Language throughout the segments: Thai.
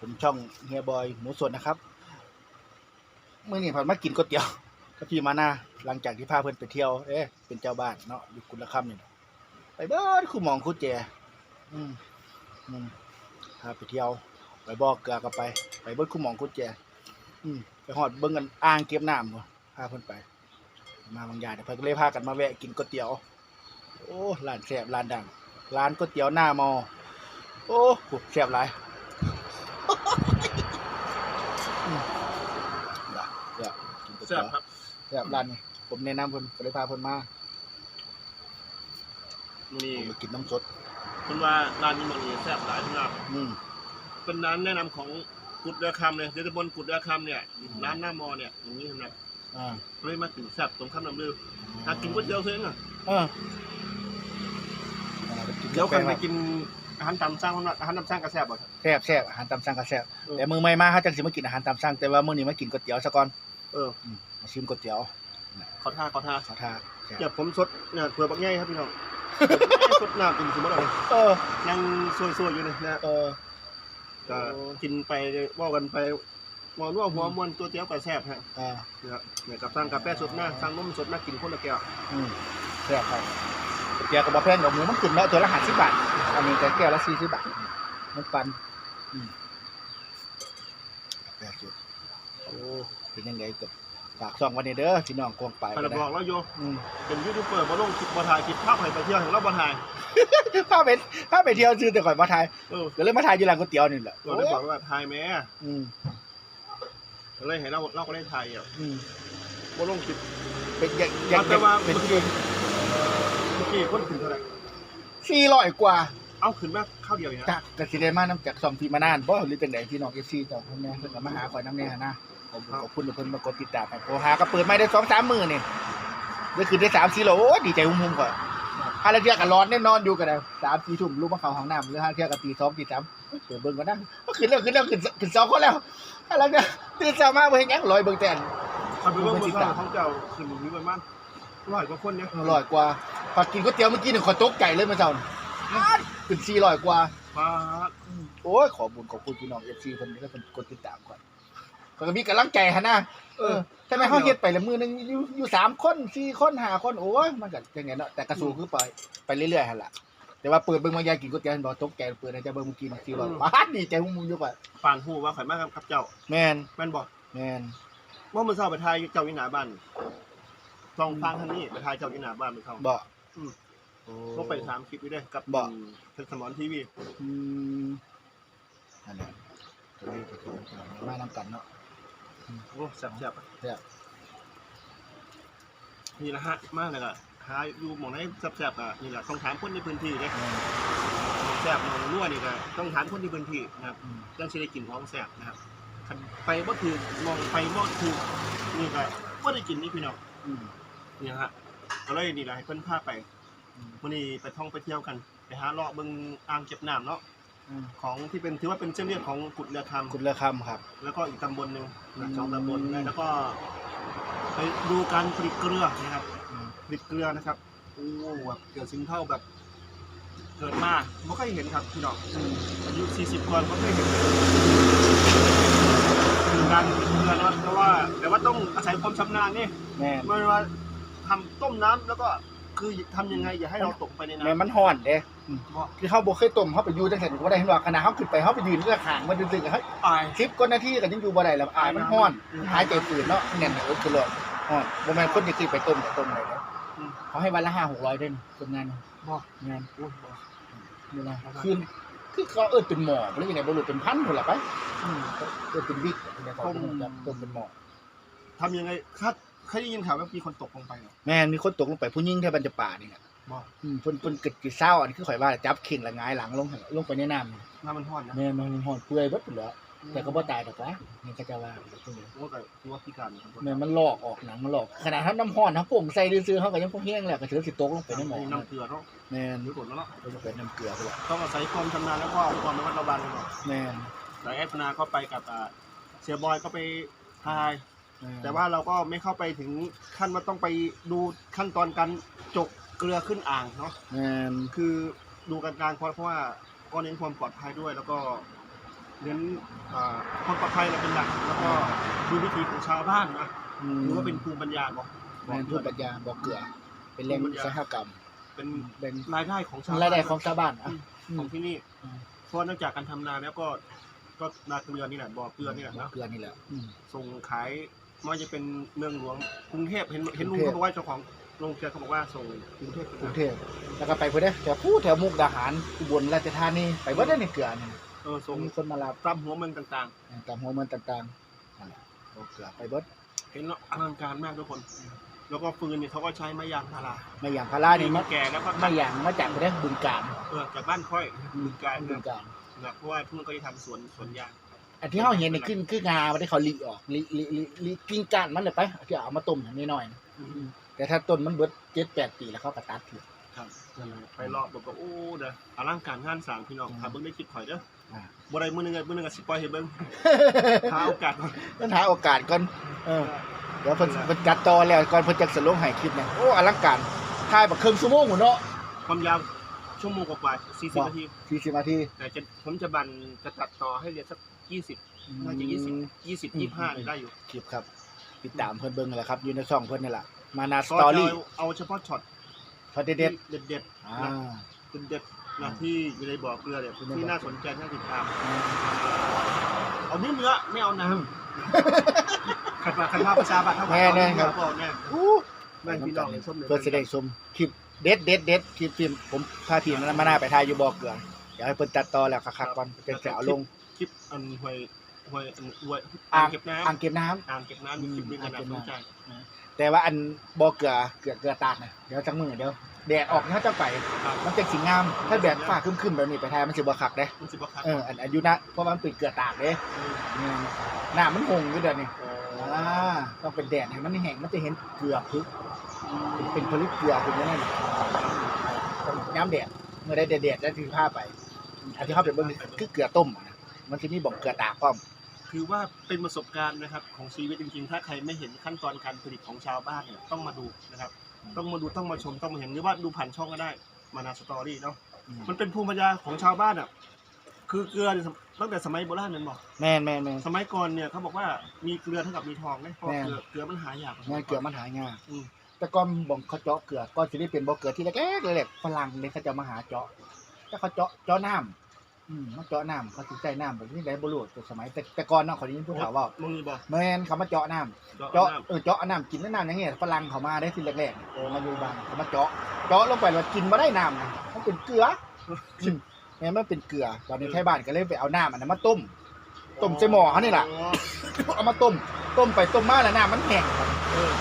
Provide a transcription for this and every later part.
ผมช่องเฮียบอยหมูสดนะครับเมื่อนี้ผ่านมากินก๋วยเตี๋ยวกับพี่มานาหลังจากที่พาเพื่อนไปเที่ยว เอ๊ะเป็นเจ้าบ้านเนาะอยู่กุลคำนี่นะไปเบิร์ดคู่หมองคู่แจอืมอืมพาไปเที่ยวไปบอกเกลือก็ไป ไปเบิร์ดคู่หมองคู่แจอืมไปหอดเบิ่งกันอ่างเก็บน้ำพาเพิ่อนไป มาบางอย่างเดี๋ยวเพิ่นก็เลยพากันมาแวะกินก๋วยเตี๋ยว โอ้ร้านแซ่บร้านดังร้านก๋วยเตี๋ยวหน้ามอ โอ้โหแซ่บหลาย อืมแซ่บกินก๋วย แซ่เตี๋ยวบครับแซ่บร้านนี้ผมแนะนำเพิ่นก็เลยพาเพิ่นมานี่ผมไปกินน้ำสดคุณว่าร้านนี้มันนี่แซ่บหลายนะครับอืมเป็นร้านแนะนำของกุดเรือคำเลยเดี๋ยวจะบนกุดเรือคำเนี่ยร้านหน้ามอเนี่ยอย่างนี้นะอ่าเลยมาถึงแซ่บตรงข้ามลำลือหากินก๋วยเตี๋ยวเซ้งอะเอออ่าไปกินเดี๋ยวกันไปกาแฟกินอาหารตามสั่งอาหารตามสั่งก็แซ่บอะแซ่บแซ่บอาหารตามสั่งก็แซ่บเออแต่มือใหม่มาเขาจังสิมากินอาหารตามสั่งแต่ว่ามื้อนี้มากินก๋วยเตี๋ยวซะก่อน เอออืมมาชิมก๋วยเตี๋ยวขอท่าขอท่าขอทานแซ่บเดี๋ยวผมสดเนี่ยเผื่อบักใหญ่ครับพี่น้องสดน้ำกินสมมติอะไรเออยังซวยๆอยู่เลยนะเออก็กินไปว่ากันไปมอนว่าหัวมวนตัวเตี๋ยวก็แซ่บฮะอ่าเนี่ยเนี่ยกับสั่งกาแฟสดนะสั่งนมสดนะกินคนละแก้วอืมแซ่บครับก๋วยเตี๋ยวกับบ่แพงดอกหมูมันขึ้นแล้วตัวละ50บาทอันนี้ก็แก้วละ40บาทมันปันอืมแซ่บสุดโอ้ เป็นยังไงกับฝากช่องไว้นี่เด้อพี่น้องกวงไปใครจะบอกแล้วโยอืมเป็นยูทูบเบอร์มาลงคลิปมาถ่ายคลิปภาพให้ไปเที่ยวของเรามาถ่ายพาไปพาไปเที่ยวซื้อแต่ก่อนมาถ่ายเออก็เลยมาถ่ายอยู่ร้านก๋วยเตี๋ยวนี่แหละเราได้บอกว่าถ่ายแม่อืมก็เลยให้เราเราก็ได้ถ่ายอะอืมมาลงคลิป เป็นอย่างอย่างแต่ว่า เป็นที่เมื่อกี้คนขึ้นเท่าไหร่สี่ร้อยกว่าเอาขึ้นมาข้าวเดียวอย่างจานะกกสิได้มานํจากซอมพีมานานบ่หรือจังไดพี่น้อง FC เจ้าเพิ่นแน่เพิ่นก็มาหาข่อยนำแน่นะ ผมขอบคุณที่เพิ่นมากดติดตามให้โทรหาก็เปิดไม่ได้2-3มื้อนี่ได้คืนได้3 4โลโอ้ดีใจหุ่มๆก่อนหาละเที่ยก็ร้อนแน่นอนอยู่กันแล้ว3 4ทุ่มลุกมาเข้าห้องน้ำหรือหาเที่ยก็ตี2ตี3เปิดเบิ่งก่อนนะก็ขึ้นแล้วขึ้นแล้วขึ้นขึ้นสองคนแล้วหาละเนี่ยตื่นเช้ามาบ่เห็นหยังลอยเบิ่งแต่นคอยไปเบิ่งบนช่องของเจ้าขึ้นอยู่ประมาณร้อยกว่าคนเนี่ยอร่อยกว่าพอกินก๋วยเตี๋ยวเมื่อกี้หนึ่งขอตกใจเลยเมื่อเช้านี่ขึ้นสี่ร้อยกว่าฟ้าโอ้ยขอบุญขอบคุณพี่น้องเอฟซีคนนี้ก็เป็นกดติดตามก่อน ก็มีกำลังใจฮะนะเออทำไมเขาเฮ็ดไปละมือหนึงอยู่อยู่สามคนสี่คนห้าคนโอ้ยมันก็ยังไงเนาะแต่กระสูคือไปไปเรื่อยๆฮะล่ะแต่ว่าเปิดเบิ่งมายายกินก๋วยเตี๋ยวเห็นบอกตกใจเปิดในจะเบิ่งเมื่อกี้สี่ร้อยบาทดีใจหุ่มๆอยู่ป่ะปานหูว่าข่อยมากับเจ้าแมนแม่นบอกแมนว่ามันเศร้าไปถ่ายเจ้าอยู่หน้าบ้านลองฟังทางนี้ไปถ่ายเจ้าอยู่หน้าบ้านไปเขาบอกอืมโอ้ ก็ไปถามคลิปอยู่ด้วยกับบ่เพชรสมอนทีวีอืมนั่นแหละก็เลยจะถึงมานำกันเนาะ โอ้แซ่บแซ่บๆอะแซ่บ นี่แหละฮะมากเลยอะหาอยู่หมองไหนแซ่บๆอะนี่แหละต้องถามคนในพื้นที่เลยแม่นหมองแซ่บหมองรั่วนี่ก็ต้องถามคนในพื้นที่นะครับอืมเรื่องสิได้กินของแซ่บนะครับคันไปบ่ถือมองไปบ่ถือนี่ก็บ่ได้กินนี่พี่น้องอืม นี่ฮะก็เลยนี่แหละให้เพิ่นพาไปอืม มื้อนี้ไปท่องไปเที่ยวกัน ไปหาเลาะเบิ่งอ่างเก็บน้ำเนาะอืม ของที่เป็นถือว่าเป็นเส้นเลือดของกุดเรือคำคุณเลือกคำครับ แล้วก็อีกตำบลหนึ่งอืมสองตำบลนะแล้วก็ไปดูการผลิตเกลือนะครับอืมผลิตเกลือนะครับโอ้แบบเกิดซิงเท่าแบบ เกิดมาไม่เคยเห็นครับพี่น้องอายุ 40กว่าไม่เคยเห็นคือการผลิตเกลือเนาะเพราะว่า แต่ว่าต้องอาศัยความชำนาญนี่แม่นไม่ว่าทำต้มน้ำแล้วก็คือทำยังไงอย่าให้เราตกไปในแม่นน้ำมันฮ้อนเด้ อืมเพราะคือเฮาบ่เคยต้มเฮาไปอยู่จังซั่นบ่ได้เห็นว่าขณะเฮาขึ้นไปเฮาไปยืนเพื่อข้างมันดึกๆเฮาอาย10กว่านาทีก็ยังอยู่บ่ได้แล้วอายมันฮ้อนอืมหายใจฝืนเนาะแน่นเออคือร้อนฮ้อนบ่แม่นคนที่ขึ้นไปต้มก็ต้มได้เด้ออืม เขาให้วันละ5 600เด้อคนงานบอกงาน โอ้ยบอกนี่นะคือคือเขาเอิ้นเป็นหม้อบ่รู้ยังไงบ่รู้เป็นพันพุ่นล่ะไปอืม เอิ้นเป็นบิ๊กเนี่ยเขาต้มต้มเป็นหม้อทำยังไงคัดเคยได้ยินข่าวว่ามีคนตกลงไปเหรอแม่นมีคนตกลงไปผู้หญิงแถวบรรจป่านี่น่ะ บอกอืมเพิ่นเพิ่นกึดกิเศร้าอันคือข่อยว่าจับเข่งและหงายหลังลงหั่นลงไปในน้ำน้ำมันทอดนะแม่นมันหอดเปื่อยเบิดพุ่นแหล้วแต่ก็บ่ตายดอกวะนี่ก็จะว่าเพิ่นโอ้แต่ตัวพิการนะครับแม่นมันลอกออกหนังมันลอก ขนาดเฮาน้ำร้อนเฮาป่งใส่ซื่อๆเฮาก็ยังพอแห้งแล้วก็ถือสิตกลงไปในหม้อน้ำเกลือเนาะแม่นหรือผลแล้วเนาะก็จะเป็นน้ำเกลือพุ่นล่ะต้องอาศัยความชำนาญแล้วก็ความระมัดระวังก่อนแม่นแต่แอปนาก็ไปกับอ่าเสียบอยก็ไปทายม่นแต่ว่าเราก็ไม่เข้าไปถึงขั้นว่าต้องไปดูขั้นตอนการจก เกลือขึ้นอ่างเนาะแม่นคือดูกันกลางๆเพราะว่าก็เน้นความปลอดภัยด้วย แล้วก็เน้นอ่าความปลอดภัยเราเป็นหลักแล้วก็ดูวิถีของชาวบ้านนะหรือว่าเป็นภูมิปัญญาบอกแม่นพูดปัญญาบอกเกลือ เป็นแหล่งอุตสาหกรรม เป็นเป็นรายได้ของชาวรายได้บ้นของชาวบ้านอะ ของที่นี่อืม เพราะเนื่องจากการทำนาแล้วก็ก็นาเกลือนี่แหละบ่อเกลือนี่แหละบอนะกเกลือนี่แหละอืม ส่งขายไม่ว่าจะเป็นเมืองหลวงกรุงเทพเห็นเห็นลุงกรุงเทพเขาบอกว่าเจ้าของ โรงเกลือเขาบอกว่าส่งกรุงเทพกรุงเทพแล้วก็ไปพุ่นเด้อแถวผู้แถวมุกดาหารอุบลราชธานีไปเบิดได้ในเกลือนี่เออส่งมีคนมารับตามหัวเมืองต่างตามหัวเมืองต่างๆนั่นแหละบอกเกลือไปเบิดๆเห็นแล้วอลังการมากทุกคน แล้วก็ฟืนเนี่ยเขาก็ใช้ไม้ยางพาราไม่อย่างพารานี่มามาแก่แล้วก็ไม่อย่างมาจากประเทศบึงกาฬเออจากบ้านค่อยบึงกาฬบึงกาฬนะเพราะว่าทุ่งก็จะทำสวนสวนยางอันที่เฮาเห็นนี่ขึ้นคืองาบ่ได้เขาลิออกลิลิลิลิกิ้งก้านมันเลยไปที่เอามาต้มอย่างนี้หน่อยนะ แต่ถ้าต้นมันเบิด7-8ปีแล้วเขาก็ตัดทิ้ง ครับนั่นแหละไปรอบบอกว่าโอ้เด้ออลังการงานสร้างพี่น้องอืม ถ้าเบิ่งได้คลิปข่อยเด้ออ่า บ่ได้มื้อหนึงมื้อหนึงก็สิปล่อยให้เบิ่งหาโอกาสก่อน มันหาโอกาสก่อนเออเดี๋ยวเพิ่นเพิ่นจัดต่อแล้วก่อนเพิ่นจักสิลงให้คลิปเนี่ยโอ้อลังการถ่ายบักครึ่งชั่วโมงหมดเนาะความยาวชั่วโมงกว่าๆ40นาที 40นาทีแต่จะผมจะบันจะตัดต่อให้เหลือสัก 20 น่าจะ 20 20 25เนี่ยได้อยู่ คลิปครับติดตามเพิ่นเบิ่งนั่นแหละครับอยู่ในช่องเพิ่นนี่แหละ มานาสก็ตอจะรี่เอาเอาเฉพาะช็อตพอเด็ดเด็ดเด็ดๆอ่ๆนะาเป็นเด็ดนะที่อยู่ในบ่อเกลือเนี่ยอยู่ในบ่อ ที่น่าสนใจน่าติดตาม เอาเนื้อเนื้อไม่เอาน้ำขัดปากขัดผ้าประชาบัตรเท่ากับแน่เอาแน่เนื้อครับก่อนเนี่ยอู้แม่นพี่น้องในส้มเหลืองเพื่อแสดงชมคลิปเด็ดเด็ดเด็ดคลิปที่ผมพาทีมนั้นมาหน้าไปถ่ายอยู่บ่อเกลือเดี๋ยวให้เพิ่นตัดต่อแล้วคักๆก่อนจะจะเอาลงคลิปอันหวย หวยอันหวยอ่าอ่างงเก็บน้อ่างเก็บน้ำำอ่างเก็บน้ำมีคลิปหนึงขนาดสนใจแต่ว่าอันบ่อเกลือเกลือเกลือตากนะเดี๋ยวจังมือเดี๋ยวแดดออกเขาจะไปครับมันจะสีงาม ถ้าแดดฟ้าครึ้มๆแบบนี้ไปถ่ายมันสิบ่คักเด้มันสิบครับเอออันอายุนะเพราะว่ามันเป็นเกลือตากเด้อืมหน้ามันหงอยู่เดี๋ยวนี้อ่าต้องเป็นแดดให้มันแห้งมันจะเห็นเกลือพึกเป็นผลิตเกลือขึ้นมาแน่นต้องย้ำแดดเมื่อได้แดดๆแล้วถึงผ้าไปอันที่เขาไปเบิ่งนี่คือเกลือต้มอะนะมันจะมีบอกเกลือตากพร้อม คือว่าเป็นประสบการณ์นะครับของชีวิตจริงๆ ถ้าใครไม่เห็นขั้นตอนการผลิตของชาวบ้านเนี่ยต้องมาดูนะครับ ต้องมาดูต้องมาชมต้องมาเห็นหรือว่าดูผ่านช่องก็ได้มานาสตอรี่เนาะมันเป็นภูมิปัญญาของชาวบ้านอะคือเกลือเนี่ยตั้งแต่สมัยโบราณนั่นบอกแม่นแม่นแม่นสมัยก่อนเนี่ยเขาบอกว่ามีเกลือเท่ากับมีทองนะเพราะแม่เกลือเกลือมันหายากแม่นเกลือมันหายากอืมแต่ก่อนบ่งเขาเจาะเกลือก่อนสิได้เป็นบ่อเกลือที่เล็กๆเลยแหละฝรั่งเนี่ยเขาจะมาหาเจาะแต่เขาเจาะเจาะน้ำ อืมมาเจาะน้ำเขาสิใจน้ำแบบนี้ได้บ่รู้แต่สมัยแต่แต่ก่อนเนาะเขาได้ยินผู้เฒ่าเว้ามึงนี่บอกแม่นเขามาเจาะน้ำเจาะเจาะน้ำเออเจาะน้ำกินน้ำอย่างเงี้ยฝรั่งเขามาได้ทีแรกๆโอ้มาอยู่บ้านเขามาเจาะเจาะลงไปแล้วกินมาได้น้ำนะมันเป็นเกลืออืมแม่นมันเป็นเกลือตอนนี้ไทยบ้านก็เลยไปเอาน้ำอันนั้นมาต้ม ต้มใส่หม้อเขานี่ล่ะเอามาต้ม ต้มไปต้มมาแล้วน้ำมันแห้งครับเออ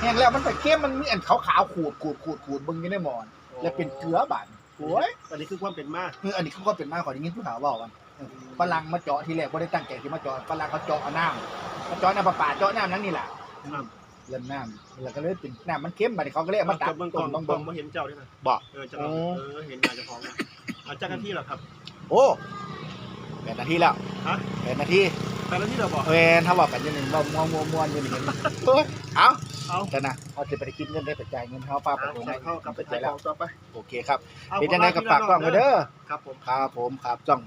แห้งแล้วมันไปเข้มมันมีอันขาวๆขูดขูดขูดขูดเบิ่งอยู่ในหม้อแล้วเป็นเกลือบาด โอ้ยอันนี้คือความเป็นมาคืออันนี้เขาก็เป็นมาขออย่างนี้ผู้ถามว่ากันฝรั่งมาเจาะทีแรกบ่ได้ตั้งใจที่มาเจาะฝรั่งเขาเจาะเอาน้ำมาเจาะน้ำประปาเจาะน้ำนั้นนี่แหละครับเรื่องน้ำแล้วก็เลยเป็นน้ำมันเข้มบัดนี้เขาก็เลยเอามาตักเบื้องต้ก่อมนต้องเบื้เบิ่องงมาเห็นเจ้าด้วยนะบอกเออจะโอ้เออเห็นงานเจ้าของนะเอาจากกันที่เหรอครับ โอ้แปดนาทีแล้วฮะแปดนาทีแต่ละที่เราบอกเวนถ้าบอกกันอยังหนึ่งเรามวนมวนมวนอยู่นี่เห็นเฮ้ยเอา เอาแต่นะเขาจะไปได้คิดเงินได้ปัจจัยเงินเขาป้าเอาผมใส่เข้ากลับไปปัจจัใส่ยแล้ขวองต่อไปโอเคครับอาเป็นยังไงกับฝากกล้องไว้เด้อครับผมครับผมครับช่อง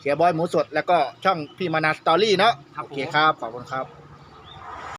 เสียบอยหมูสดแล้วก็ช่องพี่มานาสตอรี่เนาะครับโอผมเคครับขอบคุณครับ